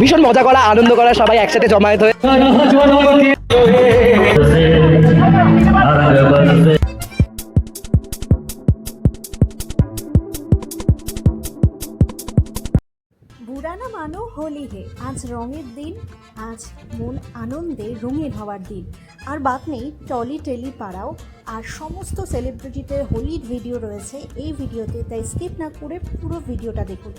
ভীষণ মজা করা আনন্দ করা সবাই একসাথে জমায়েত হয়ে বুড়া না মানো হোলি হে। আজ রঙের দিন, আজ মন আনন্দে রঙিন হওয়ার দিন। আর বাদ নেই, টলি টেলি পাড়াও। আর সমস্ত সেলিব্রিটিদের হোলির ভিডিও রয়েছে এই ভিডিওতে তাই স্কিপ না করে পুরো ভিডিওটা দেখুন।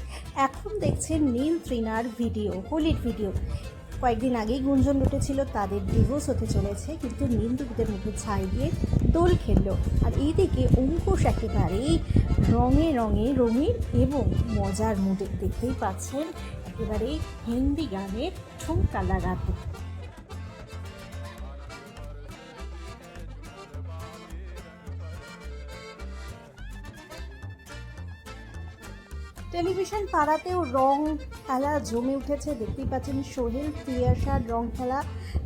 এখন দেখছেন নীল ত্রিনার ভিডিও হোলির ভিডিও কয়েকদিন আগেই গুঞ্জন উঠেছিল, তাদের ডিভোর্স হতে চলেছে, কিন্তু নীল নিন্দুকদের মুখে ছাই দিয়ে দোল খেললো। আর এইদিকে অঙ্কুশ একেবারেই রঙে রঙে রঙিন এবং মজার মুডে দেখতেই পাচ্ছেন একেবারে হিন্দি গানের ঠুমকা লাগাতে টেলিভিশন পাড়াতেও রং খেলা জমে উঠেছে। দেখতেই পাচ্ছেন সোহেল তিয়াশার রং খেলা।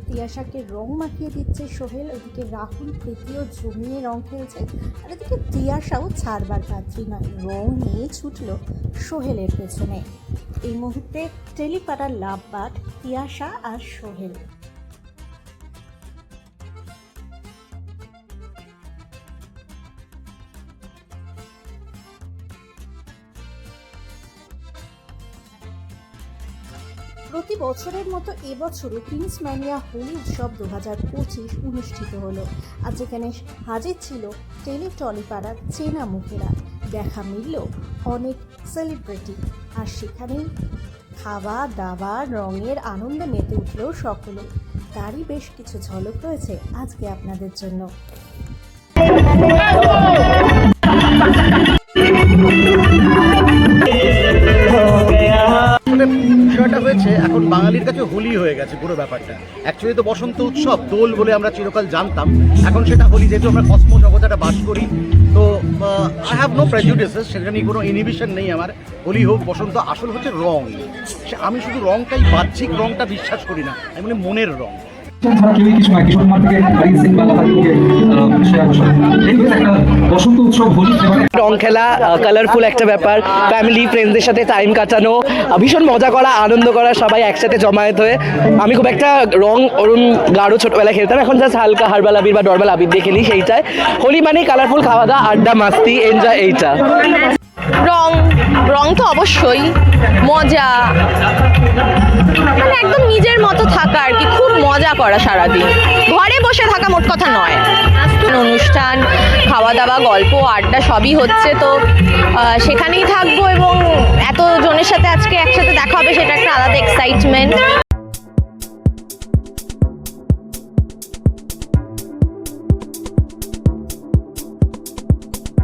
তিয়াশাকে রং মাখিয়ে দিচ্ছে সোহেল। ওদিকে রাহুল প্রীতিও জমিয়ে রং খেলছে। আর এদিকে তিয়াশাও ছাড়বার পাত্রী নয়, রং নিয়ে ছুটল সোহেলের পেছনে। এই মুহূর্তে টেলিপাড়ার লাভবাট তিয়াশা আর সোহেল। প্রতি বছরের মতো এবছরও প্রিন্স ম্যানিয়া হোলি উৎসব দু হাজার পঁচিশ অনুষ্ঠিত হলো। আর যেখানে হাজির ছিল টেলি টলিপাড়ার চেনা মুখেরা। দেখা মিলল অনেক সেলিব্রিটি আর সেখানেই খাওয়া দাওয়া রঙের আনন্দে মেতে উঠল সকলে। তারই বেশ কিছু ঝলক রয়েছে আজকে আপনাদের জন্য। হয়েছে এখন বাঙালির কাছে হোলি হয়ে গেছে পুরো ব্যাপারটা। অ্যাকচুয়ালি তো বসন্ত উৎসব, দোল বলে আমরা চিরকাল জানতাম। এখন সেটা হোলি, যেহেতু আমরা কসমো জগতাটা বাস করি, তো আই হ্যাভ নো প্রেজুডিসেস সেটা নিয়ে কোনো ইনহিবিশন নেই আমার। হোলি হোক, বসন্ত, আসল হচ্ছে রং। আমি শুধু রংটাই বাহ্যিক রংটা বিশ্বাস করি না আমি মানে মনের রং। ছাড়া কেউই কিছু নয় কিশোর কুমার থেকে বাড়ি সিং বা লাফা থেকে শ্রেয়া ঘোষাল। এইভাবে একটা বসন্ত উৎসব হোলি। রং খেলা কালারফুল একটা ব্যাপার। ফ্যামিলি ফ্রেন্ডসদের সাথে টাইম কাটানো ভীষণ মজা করা আনন্দ করা সবাই একসাথে জমায়েত হয়ে। আমি খুব একটা রং অরুণ গাঢ় ছোটবেলায় খেলতাম এখন জাস্ট হালকা হারবাল আবির বা নর্মাল আবির দিয়ে খেলি সেইটাই। হোলি মানেই কালারফুল খাওয়া দাওয়া আড্ডা মাস্তি এনজয় এইটা। রং রং তো অবশ্যই মজা। মানে একদম নিজের মতো থাকা আর কি, খুব মজা করা সারাদিন। ঘরে বসে থাকা মোট কথা নয়। অনুষ্ঠান খাওয়া দাওয়া গল্প, আড্ডা সবই হচ্ছে তো সেখানেই থাকব এবং এত জনের সাথে আজকে একসাথে দেখা হবে, সেটা একটা আলাদা এক্সাইটমেন্ট